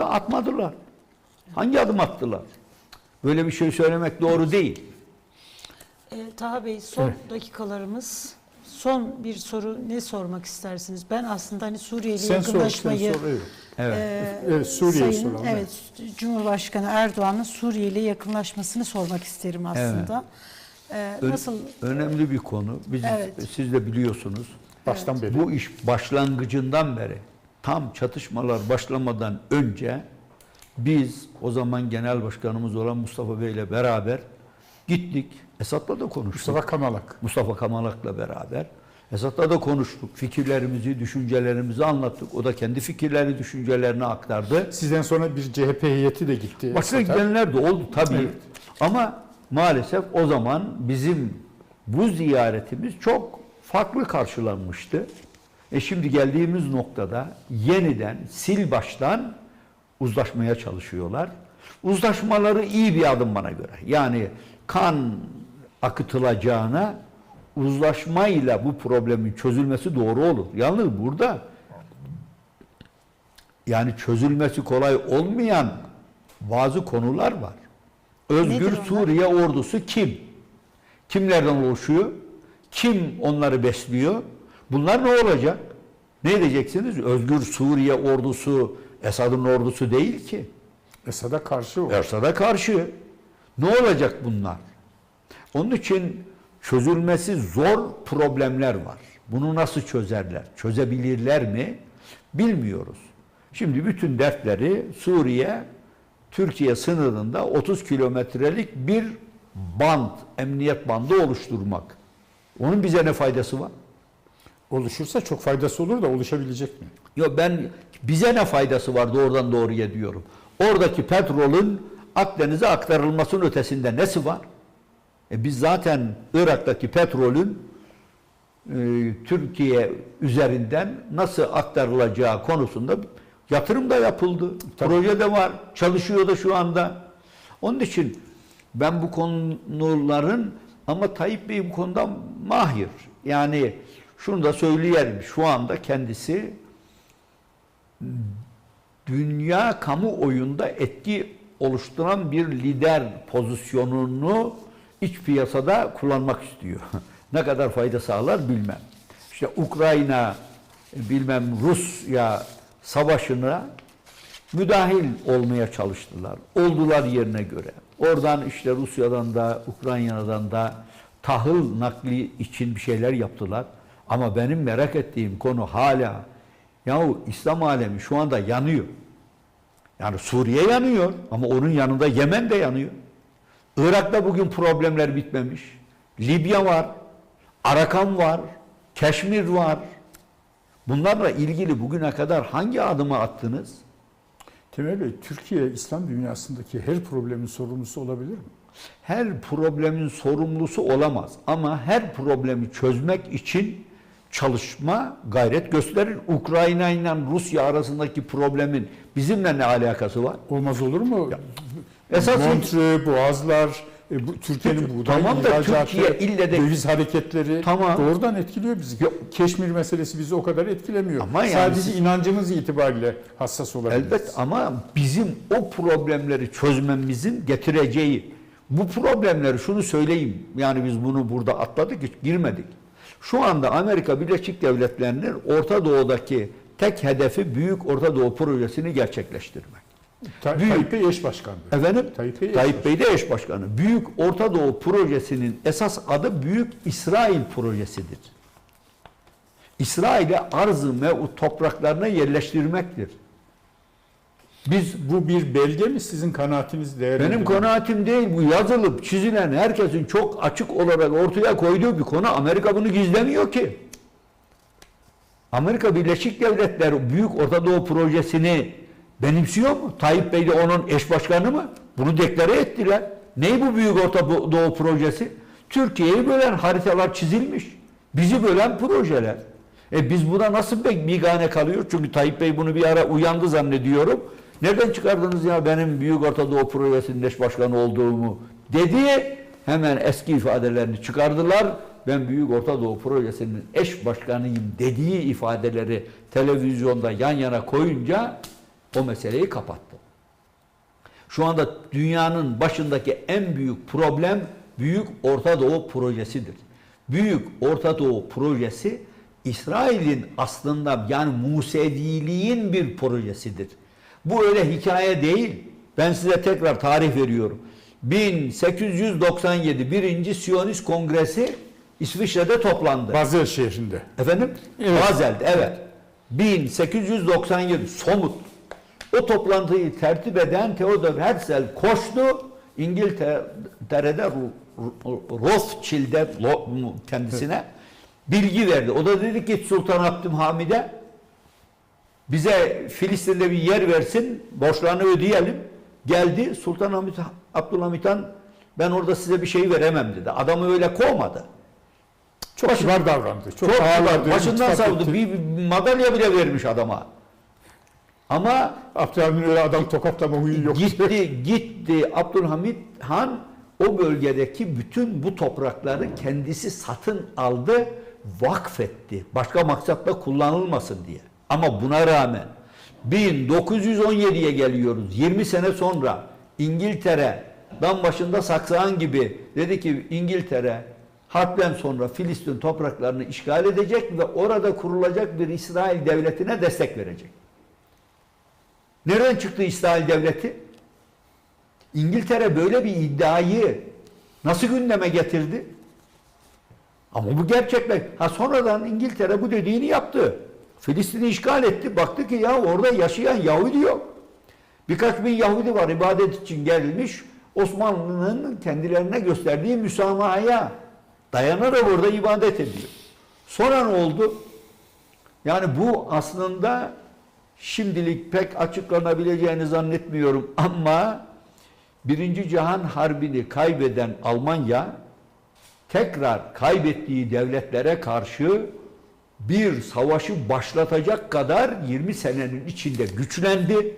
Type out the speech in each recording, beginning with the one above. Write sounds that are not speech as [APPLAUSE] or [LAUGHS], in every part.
da atmadılar. Hangi adım attılar? Böyle bir şey söylemek doğru değil. E, Taha Bey son dakikalarımız. Son bir soru ne sormak istersiniz? Ben aslında hani Suriye ile Sen sor, sen yakınlaşmayı sor. Evet. Evet. e, Evet, Suriye'yi Sayın- soralım. Evet, Cumhurbaşkanı Erdoğan'ın Suriye ile yakınlaşmasını sormak isterim aslında. E, Ö- nasıl Önemli bir konu. Biz Evet. siz de biliyorsunuz. Baştan beri. Bu iş başlangıcından beri tam çatışmalar başlamadan önce biz o zaman genel başkanımız olan Mustafa Bey ile beraber gittik. Esad'la da konuştuk. Mustafa Kamalak. Mustafa Kamalak'la beraber. Esad'la da konuştuk. Fikirlerimizi, düşüncelerimizi anlattık. O da kendi fikirlerini, düşüncelerini aktardı. Sizden sonra bir CHP heyeti de gitti. Başka gidenler de oldu tabii. Evet. Ama maalesef o zaman bizim bu ziyaretimiz çok farklı karşılanmıştı. E şimdi geldiğimiz noktada yeniden sil baştan uzlaşmaya çalışıyorlar. Uzlaşmaları iyi bir adım bana göre. Yani kan akıtılacağına uzlaşmayla bu problemin çözülmesi doğru olur. Yalnız burada yani çözülmesi kolay olmayan bazı konular var. Özgür? Suriye ordusu kim? Kimlerden oluşuyor? Kim onları besliyor? Bunlar ne olacak? Ne diyeceksiniz? Özgür Suriye ordusu Esad'ın ordusu değil ki. Esad'a karşı o. Esad'a karşı. Ne olacak bunlar? Onun için çözülmesi zor problemler var. Bunu nasıl çözerler? Çözebilirler mi? Bilmiyoruz. Şimdi bütün dertleri Suriye, Türkiye sınırında 30 kilometrelik bir band, emniyet bandı oluşturmak. Onun bize ne faydası var? Oluşursa çok faydası olur da oluşabilecek mi? Yo ben bize ne faydası var doğrudan doğruya diyorum. Oradaki petrolün Akdeniz'e aktarılmasının ötesinde nesi var? E biz zaten Irak'taki petrolün e, Türkiye üzerinden nasıl aktarılacağı konusunda yatırım da yapıldı. Proje de var. Çalışıyor da şu anda. Onun için ben bu konuların ama Tayyip Bey bu konuda mahir. Yani şunu da söyleyelim. Şu anda kendisi dünya kamuoyunda etki oluşturan bir lider pozisyonunu iç piyasada kullanmak istiyor. [LAUGHS] ne kadar fayda sağlar bilmem. İşte Ukrayna bilmem Rusya savaşına müdahil olmaya çalıştılar. Oldular yerine göre. Oradan işte Rusya'dan da Ukrayna'dan da tahıl nakli için bir şeyler yaptılar. Ama benim merak ettiğim konu hala yahu İslam alemi şu anda yanıyor. Yani Suriye yanıyor ama onun yanında Yemen de yanıyor. Irak'ta bugün problemler bitmemiş. Libya var, Arakan var, Keşmir var. Bunlarla ilgili bugüne kadar hangi adımı attınız? Temel Bey, Türkiye İslam dünyasındaki her problemin sorumlusu olabilir mi? Her problemin sorumlusu olamaz ama her problemi çözmek için çalışma, gayret gösterir. Ukrayna ile Rusya arasındaki problemin bizimle ne alakası var? Olmaz olur mu? Esas- Montreux, Boğazlar, e, bu, Türkiye'nin buğday Tamam da ihracatı, Türkiye ille de- döviz hareketleri Tamam. doğrudan etkiliyor bizi. Keşmir meselesi bizi o kadar etkilemiyor. Ama yani Sadece siz- inancımız itibariyle hassas olabiliriz. Elbet ama bizim o problemleri çözmemizin getireceği bu problemleri şunu söyleyeyim. Yani biz bunu burada atladık hiç girmedik. Şu anda Amerika Birleşik Devletleri'nin Orta Doğu'daki tek hedefi Büyük Orta Doğu Projesi'ni gerçekleştirmek. Ta- Büyük- Tayyip Bey eş başkandı. Efendim? Tayyip Bey eş Tayyip Bey de eş başkanı. Büyük Orta Doğu Projesi'nin esas adı Büyük İsrail Projesi'dir. İsrail'e arz-ı mev'ud topraklarına yerleştirmektir. Biz bu bir belge mi sizin kanaatiniz değerli? Benim kanaatim değil bu yazılıp çizilen herkesin çok açık olarak ortaya koyduğu bir konu. Amerika bunu gizlemiyor ki. Amerika Birleşik Devletleri Büyük Orta Doğu Projesi'ni benimsiyor mu? Tayyip Bey de onun eş başkanı mı? Bunu deklare ettiler. Ney bu Büyük Orta Doğu Projesi? Türkiye'yi bölen haritalar çizilmiş. Bizi bölen projeler. E biz buna nasıl be- bigane kalıyor? Çünkü Tayyip Bey bunu bir ara uyandı zannediyorum. Nereden çıkardınız ya benim Büyük Orta Doğu Projesi'nin eş başkanı olduğumu dedi. Hemen eski ifadelerini çıkardılar. Ben Büyük Orta Doğu Projesi'nin eş başkanıyım dediği ifadeleri televizyonda yan yana koyunca o meseleyi kapattı. Şu anda dünyanın başındaki en büyük problem Büyük Orta Doğu projesidir. Büyük Orta Doğu projesi İsrail'in aslında yani Museviliğin bir projesidir. Bu öyle hikaye değil. Ben size tekrar tarih veriyorum. 1897 birinci Siyonist Kongresi İsviçre'de toplandı. Basel şehrinde. Efendim? Evet. Bazel'de evet. 1897 somut. O toplantıyı tertip eden Theodor Herzl koştu. İngiltere'de Ro- Ro- Rothschild'e kendisine bilgi verdi. O da dedi ki Sultan Abdülhamid'e bize Filistin'de bir yer versin, borçlarını ödeyelim. Geldi Sultan Hamid, Abdülhamid Han ben orada size bir şey veremem dedi. Adamı öyle kovmadı. Çok Başı- kibar davrandı. Çok, Çok kibar. Başından savdu. Bir, bir madalya bile vermiş adama. Ama Abdülhamid'in öyle adam tokatlama huyu yok. gitti gitti Abdülhamit Han o bölgedeki bütün bu toprakları kendisi satın aldı, vakfetti. Başka maksatla kullanılmasın diye. Ama buna rağmen 1917'ye geliyoruz. 20 sene sonra İngiltere dam başında saksağan gibi dedi ki İngiltere harpten sonra Filistin topraklarını işgal edecek ve orada kurulacak bir İsrail devletine destek verecek. Nereden çıktı İsrail devleti? İngiltere böyle bir iddiayı nasıl gündeme getirdi? Ama bu gerçekler. Ha sonradan İngiltere bu dediğini yaptı. Filistin'i işgal etti. Baktı ki ya orada yaşayan Yahudi yok. Birkaç bin Yahudi var ibadet için gelmiş. Osmanlı'nın kendilerine gösterdiği müsamahaya dayanarak orada ibadet ediyor. Sonra ne oldu? Yani bu aslında şimdilik pek açıklanabileceğini zannetmiyorum [LAUGHS] ama Birinci Cihan Harbi'ni kaybeden Almanya tekrar kaybettiği devletlere karşı bir savaşı başlatacak kadar 20 senenin içinde güçlendi.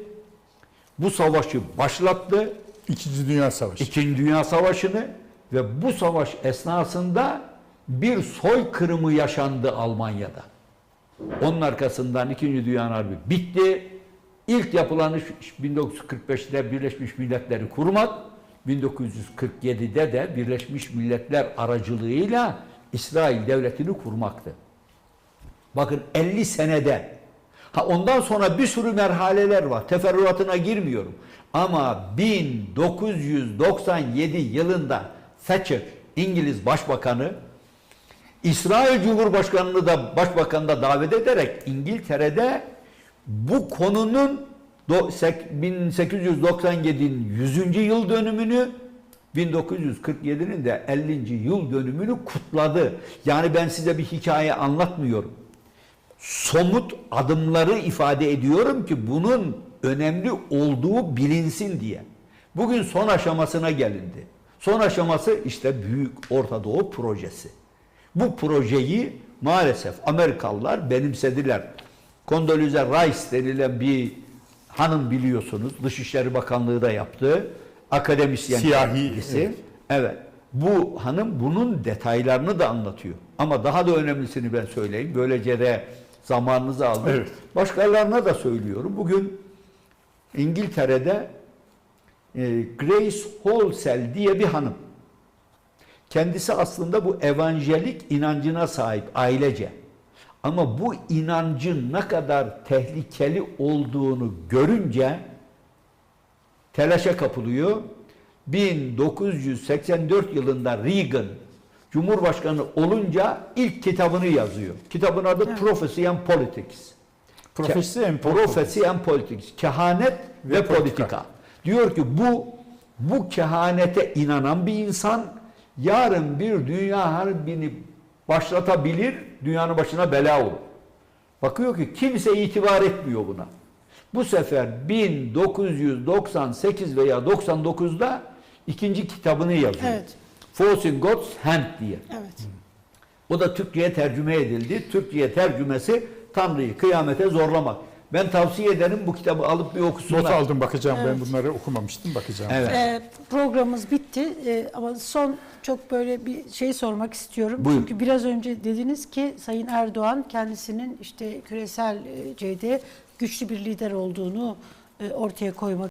Bu savaşı başlattı. İkinci Dünya Savaşı. İkinci Dünya Savaşı'nı ve bu savaş esnasında bir soykırımı yaşandı Almanya'da. Onun arkasından İkinci Dünya Harbi bitti. İlk yapılan iş 1945'te Birleşmiş Milletler'i kurmak, 1947'de de Birleşmiş Milletler aracılığıyla İsrail devletini kurmaktı. Bakın 50 senede. Ha ondan sonra bir sürü merhaleler var. Teferruatına girmiyorum. Ama 1997 yılında Thatcher İngiliz Başbakanı İsrail Cumhurbaşkanı'nı da başbakanı da davet ederek İngiltere'de bu konunun do- sek- 1897'nin 100. yıl dönümünü 1947'nin de 50. yıl dönümünü kutladı. Yani ben size bir hikaye anlatmıyorum. Somut adımları ifade ediyorum ki bunun önemli olduğu bilinsin diye. Bugün son aşamasına gelindi. Son aşaması işte Büyük Orta Doğu Projesi. Bu projeyi maalesef Amerikalılar benimsediler. Condoleezza Rice denilen bir hanım biliyorsunuz. Dışişleri Bakanlığı da yaptı. Akademisyen Siyahi, kendisi. evet. Evet. Bu hanım bunun detaylarını da anlatıyor. Ama daha da önemlisini ben söyleyeyim. Böylece de zamanınızı aldım. Evet. Başkalarına da söylüyorum. Bugün İngiltere'de e, Grace Holsell diye bir hanım. Kendisi aslında bu evanjelik inancına sahip ailece. Ama bu inancın ne kadar tehlikeli olduğunu görünce telaşa kapılıyor. 1984 yılında Reagan Cumhurbaşkanı olunca ilk kitabını yazıyor. Kitabın adı Prophecy and Politics. Profesi en Prophecy and Politics. Kehanet ve, Ve politika. politika. Diyor ki bu bu kehanete inanan bir insan yarın bir dünya harbini başlatabilir, dünyanın başına bela olur. Bakıyor ki kimse itibar etmiyor buna. Bu sefer 1998 veya 99'da ikinci kitabını yazıyor. Evet. Forcing God's Hand diye. Evet. O da Türkçe'ye tercüme edildi. Türkçe'ye tercümesi Tanrı'yı kıyamete zorlamak. Ben tavsiye ederim bu kitabı alıp bir okusunlar. Not aldım bakacağım Evet. ben bunları okumamıştım bakacağım. Evet. Ee, programımız bitti Ee, ama son çok böyle bir şey sormak istiyorum. Buyurun. Çünkü biraz önce dediniz ki Sayın Erdoğan kendisinin işte küresel e, güçlü bir lider olduğunu e, ortaya koymak